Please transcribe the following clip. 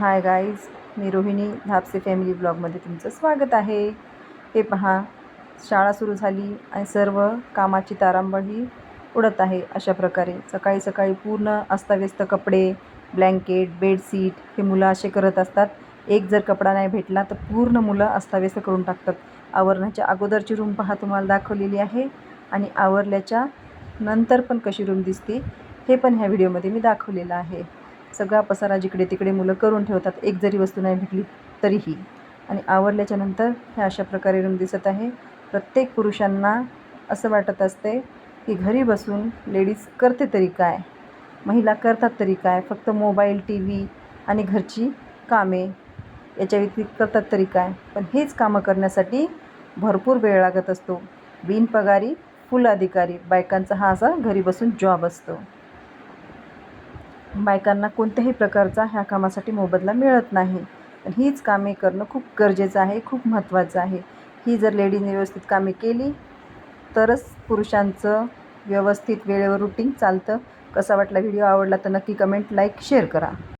हाय guys मी Rohini Dhapse family ब्लॉगमध्ये तुमचं स्वागत आहे. हे पहा शाळा सुरू झाली आणि सर्व कामाची तारांबळही उडत आहे अशा प्रकारे. सकाळी सकाळी पूर्ण अस्ताव्यस्त कपडे ब्लँकेट बेडशीट हे मुलं असे करत असतात. एक जर कपडा नाही भेटला तर पूर्ण मुलं अस्ताव्यस्त करून टाकतात. आवरण्याच्या अगोदरची रूम पहा तुम्हाला दाखवलेली आहे. आणि आवरल्याच्या नंतर पण कशी रूम दिसते हे पण ह्या व्हिडिओमध्ये मी दाखवलेलं आहे. सगळा पसारा जिकडे तिकडे मुलं करून ठेवतात एक जरी वस्तू नाही भेटली तरीही. आणि आवरल्याच्या नंतर अशा प्रकारे रूम दिसत आहे. प्रत्येक पुरुषांना असं वाटत असते की घरी बसून लेडीज करते तरी काय? महिला करतात तरी काय? फक्त मोबाईल टी व्ही आणि घरची कामे याच्या व्यतिरिक्त करतात तरी काय? पण हेच कामं करण्यासाठी भरपूर वेळ लागत असतो. बिनपगारी फुल अधिकारी बायकांचा हा असा घरी बसून जॉब असतो. बायकांना कोणत्याही प्रकारचा ह्या कामासाठी मोबदला मिळत नाही. हीच कामे करणं खूप गरजेचं आहे खूप महत्त्वाचं आहे. ही जर लेडीजने व्यवस्थित कामे केली तरच पुरुषांचं व्यवस्थित वेळेवर रुटीन चालतं. कसा वाटला व्हिडिओ आवडला तर नक्की कमेंट लाईक शेअर करा.